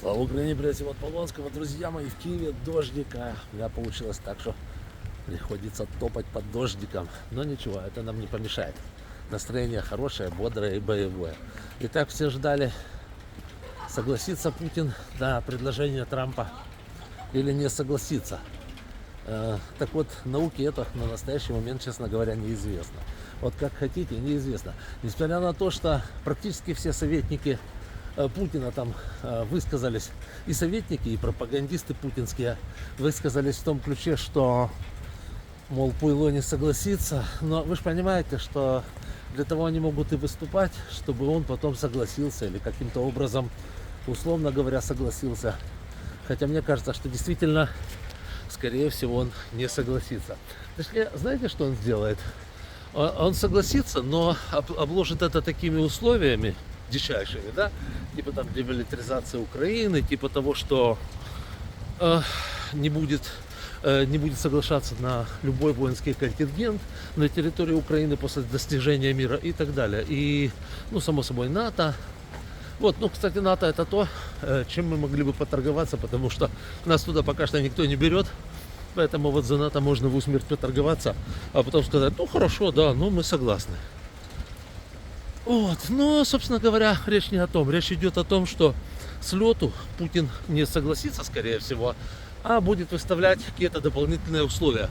Слава Украине, привет от Полонского. Друзья мои, в Киеве дождика. У меня получилось так, что приходится топать под дождиком. Но ничего, это нам не помешает. Настроение хорошее, бодрое и боевое. Итак, все ждали, согласится Путин на предложение Трампа или не согласится. Э, Так вот, науке это на настоящий момент, честно говоря, неизвестно. Вот как хотите, неизвестно. Несмотря на то, что практически все советники Путина там э, высказались, и советники, и пропагандисты путинские высказались в том ключе, что, мол, Пуйло не согласится. Но вы же понимаете, что для того они могут и выступать, чтобы он потом согласился или каким-то образом, условно говоря, согласился. Хотя мне кажется, что действительно скорее всего, он не согласится. Точнее, знаете, что он сделает? Он согласится, но об- обложит это такими условиями дичайшими, да? Типа там демилитаризация Украины, типа того, что э, не будет э, не будет соглашаться на любой воинский контингент на территории Украины после достижения мира и так далее. И, ну, само собой, НАТО. Вот, ну, кстати, НАТО это то, э, чем мы могли бы поторговаться, потому что нас туда пока что никто не берет. Поэтому вот за НАТО можно в усмерть поторговаться, а потом сказать, ну хорошо, да, ну мы согласны. Вот, но, собственно говоря, речь не о том. Речь идет о том, что с лету Путин не согласится, скорее всего, а будет выставлять какие-то дополнительные условия.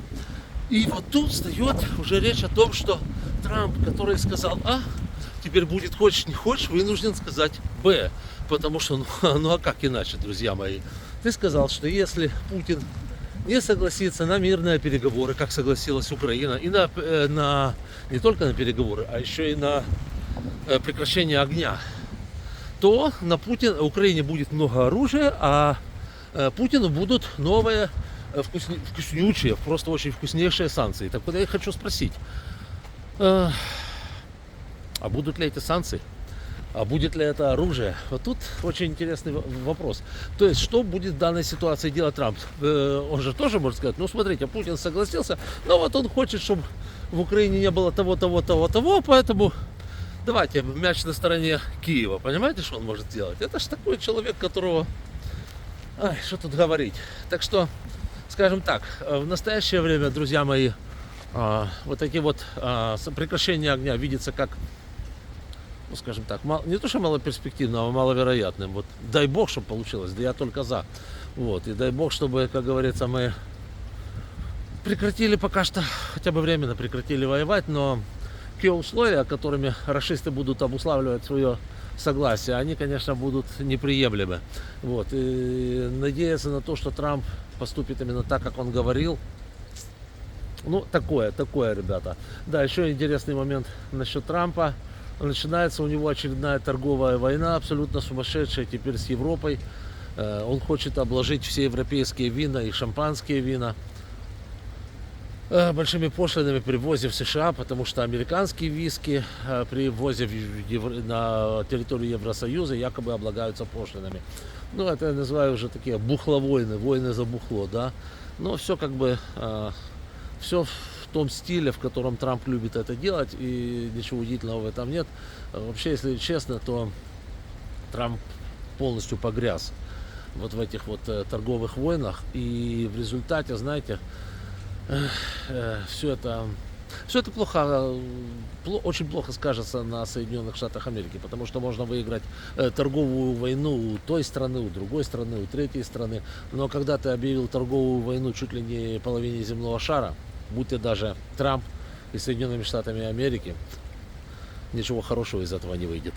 И вот тут встает уже речь о том, что Трамп, который сказал А, теперь будет хочешь не хочешь, вынужден сказать Б. Потому что, ну, ну а как иначе, друзья мои? Ты сказал, что если Путин не согласится на мирные переговоры, как согласилась Украина, и на, э, на не только на переговоры, а еще и на э, прекращение огня, то на Путин, Украине будет много оружия, а э, Путину будут новые э, вкусни- вкуснючие, просто очень вкуснейшие санкции. Так вот я хочу спросить, э, а будут ли эти санкции? А будет ли это оружие? Вот тут очень интересный вопрос. То есть, что будет в данной ситуации делать Трамп? Э, Он же тоже может сказать, ну смотрите, Путин согласился, но вот он хочет, чтобы в Украине не было того, того, того, того, поэтому давайте мяч на стороне Киева. Понимаете, что он может сделать? Это же такой человек, которого... Ай, что тут говорить. Так что, скажем так, э, в настоящее время, друзья мои, а, вот такие вот а, прекращение огня видится как ну, скажем так, не то, что малоперспективным, а маловероятным. Вот дай бог, чтобы получилось, да я только за. Вот, и дай бог, чтобы, как говорится, мы прекратили пока что, хотя бы временно прекратили воевать, но те условия, которыми расисты будут обуславливать свое согласие, они, конечно, будут неприемлемы. Вот, и надеяться на то, что Трамп поступит именно так, как он говорил, ну, такое, такое, ребята. Да, еще интересный момент насчет Трампа. Начинается у него очередная торговая война, абсолютно сумасшедшая теперь с Европой. Э, Он хочет обложить все европейские вина и шампанские вина большими пошлинами при ввозе в США, потому что американские виски э, при ввозе в Евро- на территорию Евросоюза якобы облагаются пошлинами. Ну, это я называю уже такие бухловойны, войны за бухло, да. Но все как бы все в том стиле, в котором Трамп любит это делать, и ничего удивительного в этом нет. Вообще, если честно, то Трамп полностью погряз вот в этих вот э, торговых войнах, и в результате, знаете, все это все это плохо, э, пло- очень плохо скажется на Соединенных Штатах Америки, потому что можно выиграть э, торговую войну у той страны, у другой страны, у третьей страны. Но когда ты объявил торговую войну чуть ли не половине земного шара, будь ты даже Трамп и Соединенными Штатами Америки, ничего хорошего из этого не выйдет.